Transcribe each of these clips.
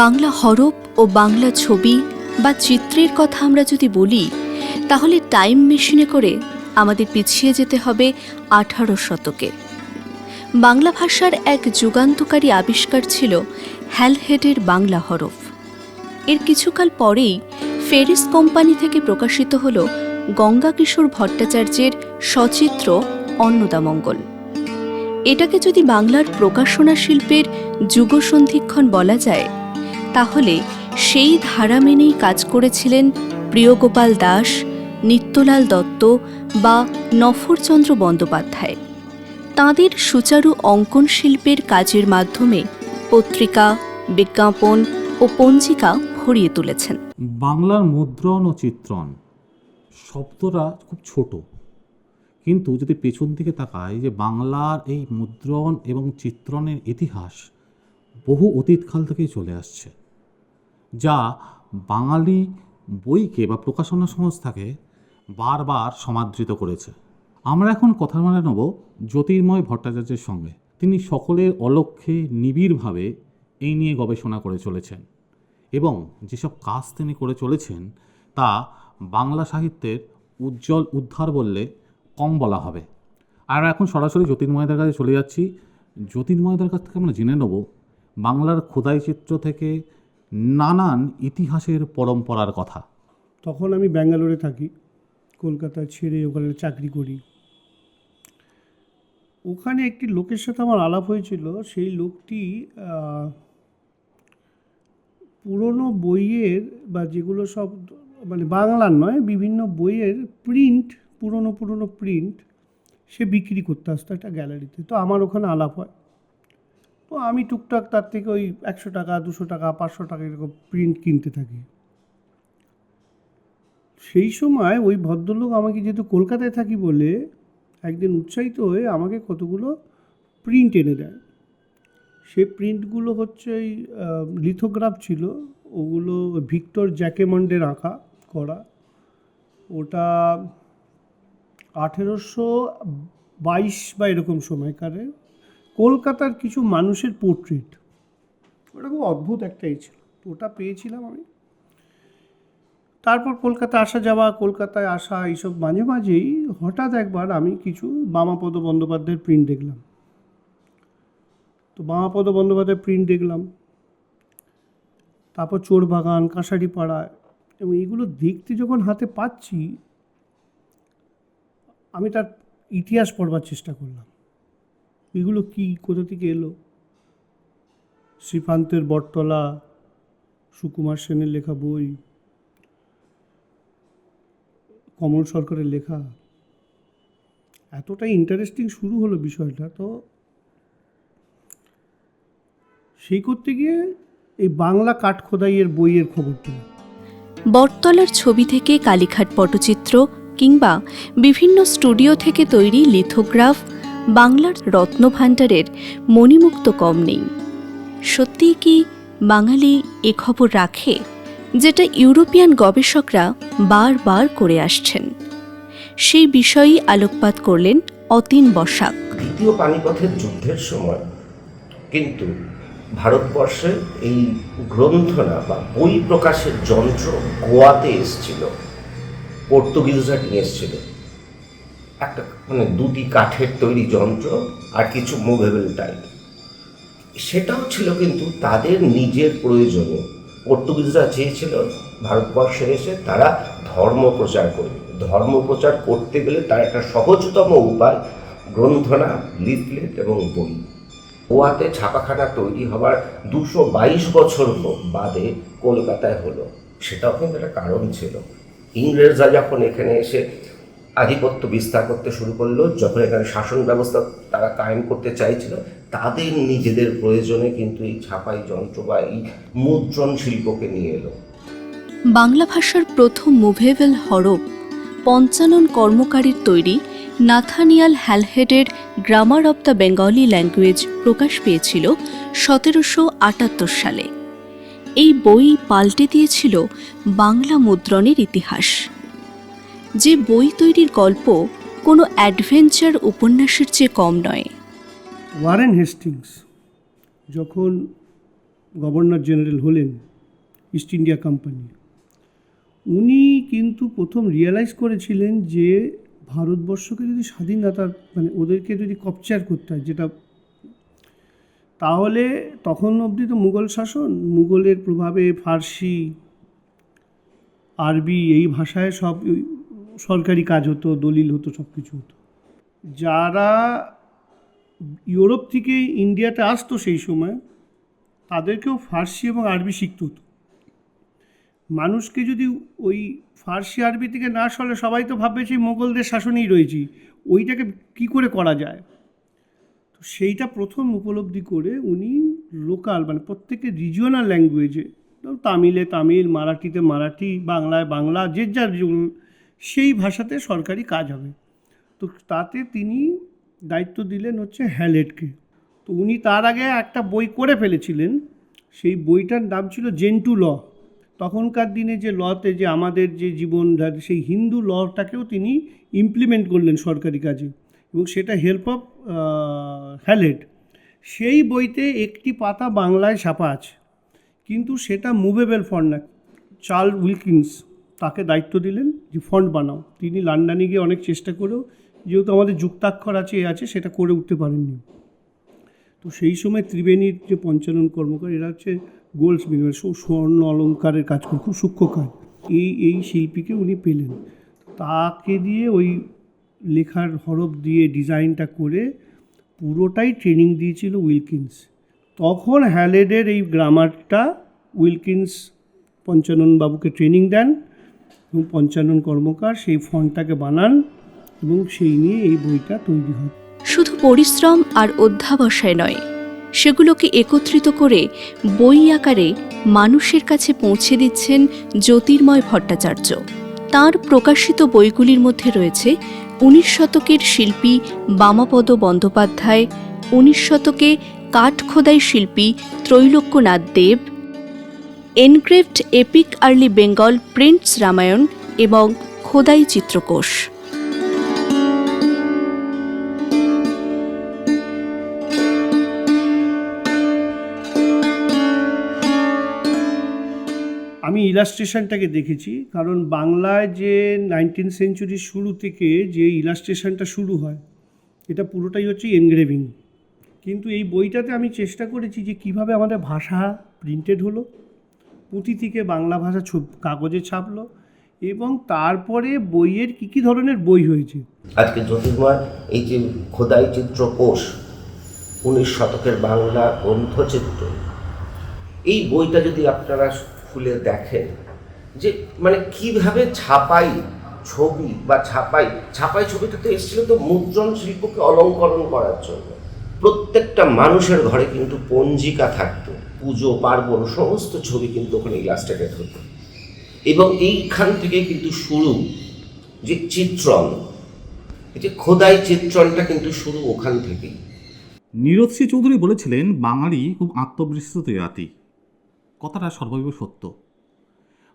বাংলা হরফ ও বাংলা ছবি বা চিত্রের কথা আমরা যদি বলি, তাহলে টাইম মেশিনে করে আমাদের পিছিয়ে যেতে হবে আঠারো শতকে। বাংলা ভাষার এক যুগান্তকারী আবিষ্কার ছিল হ্যালহেডের বাংলা হরফ। এর কিছুকাল পরেই ফেরিস কোম্পানি থেকে প্রকাশিত হল গঙ্গা কিশোর ভট্টাচার্যের সচিত্র অন্নদামঙ্গল। এটাকে যদি বাংলার প্রকাশনা শিল্পের যুগসন্ধিক্ষণ বলা যায় তাহলে সেই ধারা মেনেই কাজ করেছিলেন প্রিয়গোপাল দাস, নিত্যলাল দত্ত বা নফরচন্দ্র বন্দ্যোপাধ্যায়। তাঁদের সুচারু অঙ্কন শিল্পের কাজের মাধ্যমে পত্রিকা, বিজ্ঞাপন ও পঞ্জিকা ভরিয়ে তুলেছেন। বাংলার মুদ্রণ ও চিত্রণ শব্দটা খুব ছোট। কিন্তু যদি পেছন দিকে তাকায় যে বাংলার এই মুদ্রণ এবং চিত্রণের ইতিহাস বহু অতীতকাল থেকেই চলে আসছে। যা বাঙালি বইকে বা প্রকাশনা সংস্থাকে বারবার সমাদৃত করেছে। আমরা এখন কথা বলে নেব জ্যোতির্ময় ভট্টাচার্যের সঙ্গে। তিনি সকলের অলক্ষ্যে নিবিড়ভাবে এই নিয়ে গবেষণা করে চলেছেন এবং যেসব কাজ তিনি করে চলেছেন তা বাংলা সাহিত্যের উজ্জ্বল উদ্ধার বললে কম বলা হবে। আর এখন সরাসরি জ্যোতির্ময়দের কাছে চলে যাচ্ছি। জ্যোতির্ময়দের কাছ থেকে আমরা জেনে নেব বাংলার খোদাই চিত্র থেকে নানান ইতিহাসের পরম্পরার কথা। তখন আমি ব্যাঙ্গালোরে থাকি কলকাতা ছেড়ে ওখানে চাকরি করি। ওখানে একটি লোকের সাথে আমার আলাপ হয়েছিল, সেই লোকটি পুরনো বইয়ের বা যেগুলো সব মানে বাংলার নয়, বিভিন্ন বইয়ের প্রিন্ট পুরনো পুরনো প্রিন্ট সে বিক্রি করতে আসতো একটা গ্যালারিতে তো আমার ওখানে আলাপ হয়। তো আমি টুকটাক তার থেকে ওই একশো টাকা, দুশো টাকা, পাঁচশো টাকা এরকম প্রিন্ট কিনতে থাকি। সেই সময় ওই ভদ্রলোক আমাকে যেহেতু কলকাতায় থাকি বলে একদিন উৎসাহিত হয়ে আমাকে কতগুলো প্রিন্ট এনে দেয়। সে প্রিন্টগুলো হচ্ছে ওই লিথোগ্রাফ ছিল, ওগুলো ভিক্টর জ্যাকেমন্ডের আঁকা করা। ওটা আঠেরোশো বাইশ বা এরকম সময়কারে কলকাতার কিছু মানুষের পোর্ট্রেট ওটা খুব অদ্ভুত একটাই ছিল। ওটা পেয়েছিলাম আমি। তারপর কলকাতা আসা যাওয়া, কলকাতায় আসা, এইসব মাঝে মাঝেই হঠাৎ একবার আমি কিছু বামাপদ বন্দ্যোপাধ্যায়ের প্রিন্ট দেখলাম। তো বামাপদ বন্দ্যোপাধ্যায়ের প্রিন্ট দেখলাম। তারপর চোরবাগান কাঁসারি পাড়া এবং এগুলো দেখতে যখন হাতে পাচ্ছি, আমি তার ইতিহাস পড়বার চেষ্টা করলাম। এগুলো কি? কোথা থেকে এলো? শ্রীকান্তের বটতলা, সুকুমার সেনের লেখা বই, কমল সরকারের লেখা। এতটাই ইন্টারেস্টিং শুরু হলো বিষয়টা, তো সেই করতে গিয়ে এই বাংলা কাঠ খোদাইয়ের বইয়ের খবর বটতলার ছবি থেকে কালীঘাট পটচিত্র কিংবা বিভিন্ন স্টুডিও থেকে তৈরি লিথোগ্রাফ বাংলার রত্নভাণ্ডারের মণিমুক্ত কম নেই। সত্যিই কি বাঙালি এ খবর রাখে যেটা ইউরোপিয়ান গবেষকরা বারবার করে আসছেন? সেই বিষয়েই আলোকপাত করলেন অতীন বসাক। দ্বিতীয় পানিপথের যুদ্ধের সময় কিন্তু ভারতবর্ষে এই গ্রন্থনা বা বই প্রকাশের যন্ত্র গোয়াতে এসছিল, পর্তুগিজরা নিয়ে এসছিল। একটা মানে দুটি কাঠের তৈরি যন্ত্র আর কিছু মুভেবল টাইপ সেটাও ছিল কিন্তু তাদের নিজের প্রয়োজনে। পর্তুগিজরা চেয়েছিল ভারতবর্ষে এসে তারা ধর্ম প্রচার করবে ধর্ম প্রচার করতে গেলে তার একটা সহজতম উপায় গ্রন্থনা লিফলেট এবং বই। গোয়াতে ছাপাখানা তৈরি হওয়ার দুশো বাইশ বছর বাদে কলকাতায় হলো। সেটাও কিন্তু একটা কারণ ছিল। ইংরেজরা যখন এখানে এসে আধিপত্য বিস্তার করতে শুরু করল। যখন এখানে শাসন ব্যবস্থা তারা কায়েম করতে চাইছিল, তাদের নিজেদের প্রয়োজনে কিন্তু এই ছাপাই যন্ত্র বা এই মুদ্রণ শিল্পকে নিয়ে এলো। বাংলা ভাষার প্রথম মুভেবল হরপ পঞ্চানন কর্মকারীর তৈরি Nathaniel হ্যালহেডের grammar of the Bengali language প্রকাশ পেয়েছিল সতেরোশো আটাত্তর সালে। এই বই পাল্টে দিয়েছিল বাংলা মুদ্রণের ইতিহাস। যে বই তৈরির গল্প কোনো অ্যাডভেঞ্চার উপন্যাসের চেয়ে কম নয়। ওয়ারেন হেস্টিংস যখন গভর্নর জেনারেল হলেন ইস্ট ইন্ডিয়া কোম্পানি, উনি কিন্তু প্রথম রিয়েলাইজ করেছিলেন যে ভারতবর্ষকে যদি স্বাধীনতা মানে ওদেরকে যদি কপচার করতে হয় যেটা, তাহলে তখন অবধি তো মুঘল শাসন, মুঘলের প্রভাবে ফার্সি, আরবি এই ভাষায় সব সরকারি কাজ হতো, দলিল হতো সব কিছু হতো। যারা ইউরোপ থেকে ইন্ডিয়াতে আসতো সেই সময়, তাদেরকেও ফার্সি এবং আরবি শিখতে হতো। মানুষকে যদি ওই ফার্সি, আরবি থেকে না সলে সবাই তো ভাববে সেই মোগলদের শাসনেই রয়েছি, ওইটাকে কি করে করা যায়? তো সেইটা প্রথম উপলব্ধি করে উনি লোকাল মানে প্রত্যেকের রিজিওনাল ল্যাঙ্গুয়েজে তামিলে তামিল, মারাঠিতে মারাঠি, বাংলায় বাংলা, যে যার সেই ভাষাতে সরকারি কাজ হবে। তো তাতে তিনি দায়িত্ব দিলেন হচ্ছে হ্যালেটকে। তো উনি তার আগে একটা বই করে ফেলেছিলেন। সেই বইটার নাম ছিল জেন্টু ল। তখনকার দিনে যে লতে যে আমাদের যে জীবন সেই হিন্দু লটাকেও তিনি ইমপ্লিমেন্ট করলেন সরকারি কাজে এবং সেটা হেল্প অফ হ্যালেট সেই বইতে একটি পাতা বাংলায় ছাপা আছে। কিন্তু সেটা মুভেবল ফন্ট না, চার্ল উইলকিন্স। তাকে দায়িত্ব দিলেন যে ফন্ট বানাও। তিনি লন্ডনে গিয়ে অনেক চেষ্টা করেও যেহেতু আমাদের যুক্তাক্ষর আছে, এ আছে, সেটা করে উঠতে পারেননি। তো সেই সময় ত্রিবেণীর যে পঞ্চানন কর্মকার, এরা হচ্ছে গোল্ড স্মিথ মানে স্বর্ণ অলঙ্কারের কাজ করে, খুব সূক্ষ্ম কাজ। এই এই শিল্পীকে উনি পেলেন। তাকে দিয়ে ওই লেখার হরফ দিয়ে ডিজাইনটা করে পুরোটাই ট্রেনিং দিয়েছিল উইলকিন্স। তখন হ্যালেডের এই গ্রামারটা উইলকিন্স পঞ্চানন বাবুকে ট্রেনিং দেন। এবং পঞ্চানন কর্মকার সেই ফন্টটাকে বানান এবং সেই নিয়ে এই বইটা তৈরি হয়। শুধু পরিশ্রম আর অধ্যাবসায় নয়, সেগুলোকে একত্রিত করে বই আকারে মানুষের কাছে পৌঁছে দিচ্ছেন জ্যোতির্ময় ভট্টাচার্য। তার প্রকাশিত বইগুলির মধ্যে রয়েছে উনিশ শতকের শিল্পী বামাপদ বন্দ্যোপাধ্যায়, উনিশ শতকে কাঠ খোদাই শিল্পী Trailokyanath Deb engraved epic, early Bengal, prints Ramayana এবং খোদাই চিত্রকোষ। আমি ইলাস্ট্রেশনটাকে দেখেছি, কারণ বাংলায় যে নাইনটিন সেঞ্চুরির শুরু থেকে যে ইলাস্ট্রেশনটা শুরু হয়, এটা পুরোটাই হচ্ছে এনগ্রেভিং। কিন্তু এই বইটাতে আমি চেষ্টা করেছি যে কীভাবে আমাদের ভাষা প্রিন্টেড হলো পুঁথি থেকে বাংলা ভাষা কাগজে ছাপলো এবং তারপরে বইয়ের কী কী ধরনের বই হয়েছে? আজকে জ্যোতির্ময় এই যে খোদাই চিত্র কোষ, উনিশ শতকের বাংলা গ্রন্থচিত্র, এই বইটা যদি আপনারা খুলে দেখেন, যে মানে কীভাবে ছাপাই ছবি বা ছাপাই ছাপাই ছবিটা তো এসেছিল তো মুদ্রণ শিল্পকে অলঙ্করণ করার জন্য। প্রত্যেকটা মানুষের ঘরে কিন্তু পঞ্জিকা থাকতো পুজো, পার্বণ, সমস্ত ছবি কিন্তু ওখানে ইলাস্ট্রেটেড হতো এবং এইখান থেকে কিন্তু শুরু যে চিত্রণ যে খোদাই চিত্রণটা কিন্তু শুরু ওখান থেকেই। নীরজসি চৌধুরী বলেছিলেন, বাঙালি খুব আত্মবিশ্বাসিত জাতি। কথাটা সর্বৈব সত্য।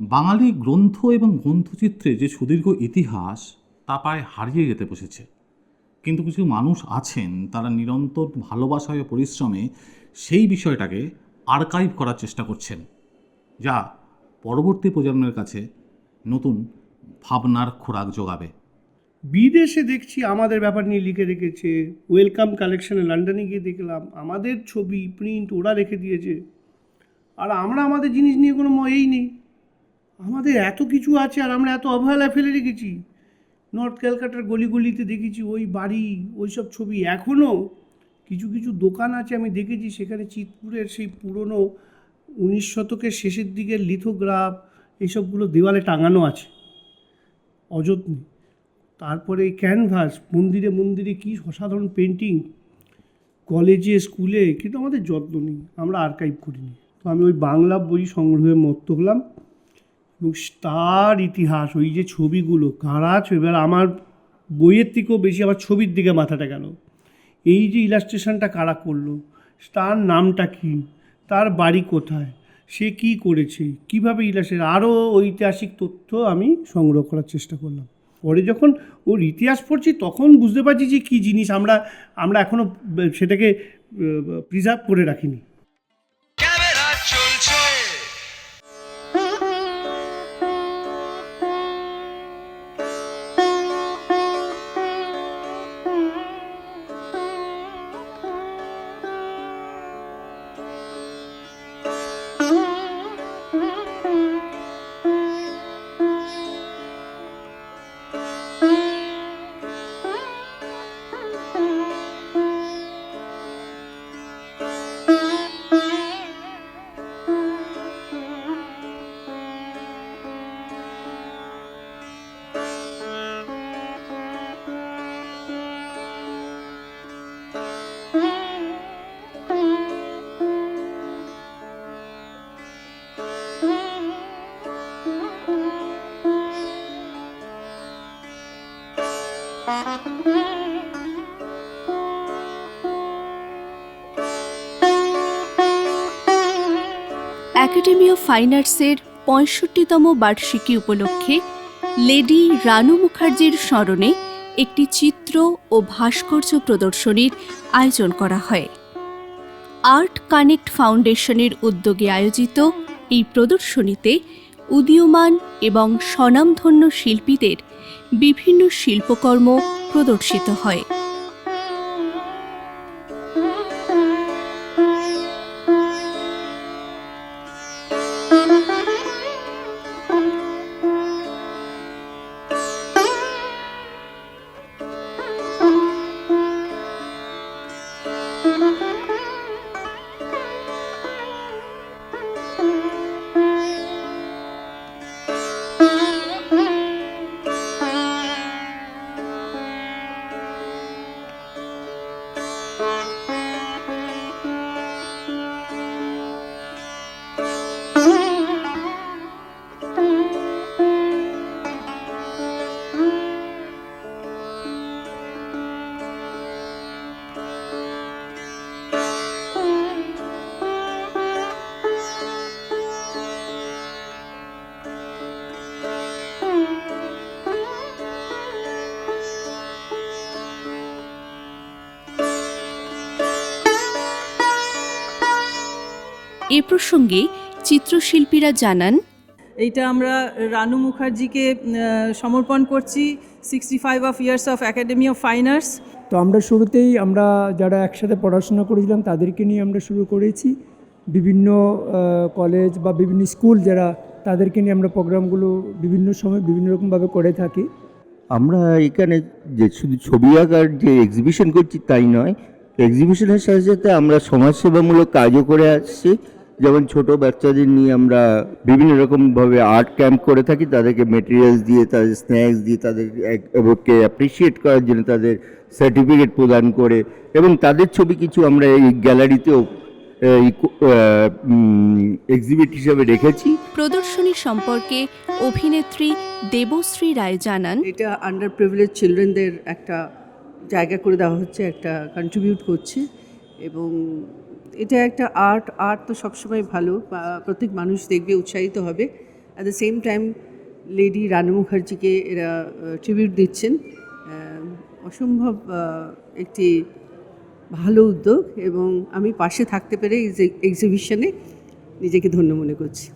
বাঙালি গ্রন্থ এবং গ্রন্থচিত্রে যে সুদীর্ঘ ইতিহাস, তা প্রায় হারিয়ে যেতে বসেছে। কিন্তু কিছু মানুষ আছেন, তারা নিরন্তর ভালোবাসায় ও পরিশ্রমে সেই বিষয়টাকে আর্কাইভ করার চেষ্টা করছেন, যা পরবর্তী প্রজন্মের কাছে নতুন ভাবনার খোরাক যোগাবে। বিদেশে দেখছি আমাদের ব্যাপার নিয়ে লিখে রেখেছে ওয়েলকাম কালেকশনে লন্ডনে গিয়ে দেখলাম, আমাদের ছবি প্রিন্ট ওরা রেখে দিয়েছে। আর আমরা আমাদের জিনিস নিয়ে কোনো এই নেই। আমাদের এত কিছু আছে আর আমরা এত অবহেলায় ফেলে রেখেছি। নর্থ ক্যালকাটার গলিগলিতে দেখেছি ওই বাড়ি ওই সব ছবি এখনও কিছু কিছু দোকান আছে আমি দেখেছি, সেখানে চিতপুরের সেই পুরনো উনিশ শতকের শেষের দিকের লিথোগ্রাফ, এইসবগুলো দেওয়ালে টাঙানো আছে। অযত্নে। তারপরে ক্যানভাস, মন্দিরে মন্দিরে কী অসাধারণ পেন্টিং কলেজে, স্কুলে, কিন্তু আমাদের যত্ন নেই, আমরা আর্কাইভ করিনি। তো আমি ওই বাংলা বই সংগ্রহে মত্ত হলাম এবং তার ইতিহাস, ওই যে ছবিগুলো কারা ছবি এবার আমার বইয়ের থেকেও বেশি আমার ছবির দিকে মাথাটা গেল। এই যে ইলাস্ট্রেশনটা কারা করল? তার নামটা কি? তার বাড়ি কোথায়? সে কি করেছে? কীভাবে ইলাসের আরও ঐতিহাসিক তথ্য আমি সংগ্রহ করার চেষ্টা করলাম। পরে যখন ওর ইতিহাস পড়ছি, তখন বুঝতে পারছি যে কী জিনিস আমরা আমরা এখনও সেটাকে প্রিজার্ভ করে রাখিনি। ফাইন আর্টসের পঁয়ষট্টিতম বার্ষিকী উপলক্ষে লেডি রানু মুখার্জির স্মরণে একটি চিত্র ও ভাস্কর্য প্রদর্শনীর আয়োজন করা হয়। আর্ট কানেক্ট ফাউন্ডেশনের উদ্যোগে আয়োজিত এই প্রদর্শনীতে উদীয়মান এবং স্বনামধন্য শিল্পীদের বিভিন্ন শিল্পকর্ম প্রদর্শিত হয়। এ প্রসঙ্গে চিত্রশিল্পীরা জানান এইটা আমরা রানু মুখার্জিকে সমর্পণ করছি sixty five of years of academy of fine arts তো আমরা শুরুতেই আমরা যারা একসাথে পড়াশোনা করেছিলাম তাদেরকে নিয়ে আমরা শুরু করেছি। বিভিন্ন কলেজ বা বিভিন্ন স্কুল যারা তাদেরকে নিয়ে আমরা প্রোগ্রামগুলো বিভিন্ন সময় বিভিন্ন রকমভাবে করে থাকি। আমরা এখানে যে শুধু ছবি আঁকার যে এক্সিবিশন করছি তাই নয় এক্সিবিশনের সাথে সাথে আমরা সমাজসেবামূলক কাজও করে আসছি। যেমন ছোট বাচ্চাদের নিয়ে আমরা বিভিন্ন রকমভাবে আর্ট ক্যাম্প করে থাকি তাদেরকে মেটেরিয়ালস দিয়ে তাদের স্ন্যাক্স দিয়ে তাদের কে অ্যাপ্রিসিয়েট করার জন্য তাদের সার্টিফিকেট প্রদান করে এবং তাদের ছবি কিছু আমরা এই গ্যালারিতেও এক্সিবিট হিসাবে রেখেছি। প্রদর্শনী সম্পর্কে অভিনেত্রী দেবশ্রী রায় জানান এটা আন্ডার প্রিভিলেজ চিলড্রেনদের একটা জায়গা করে দেওয়া হচ্ছে একটা কন্ট্রিবিউট করছে এবং এটা একটা আর্ট আর্ট তো সবসময় ভালো প্রত্যেক মানুষ দেখবে, উৎসাহিত হবে। At the same time lady Ranu মুখার্জিকে এরা ট্রিবিউট দিচ্ছেন। অসম্ভব একটি ভালো উদ্যোগ এবং আমি পাশে থাকতে পেরে এক্সিবিশনে নিজেকে ধন্য মনে করছি।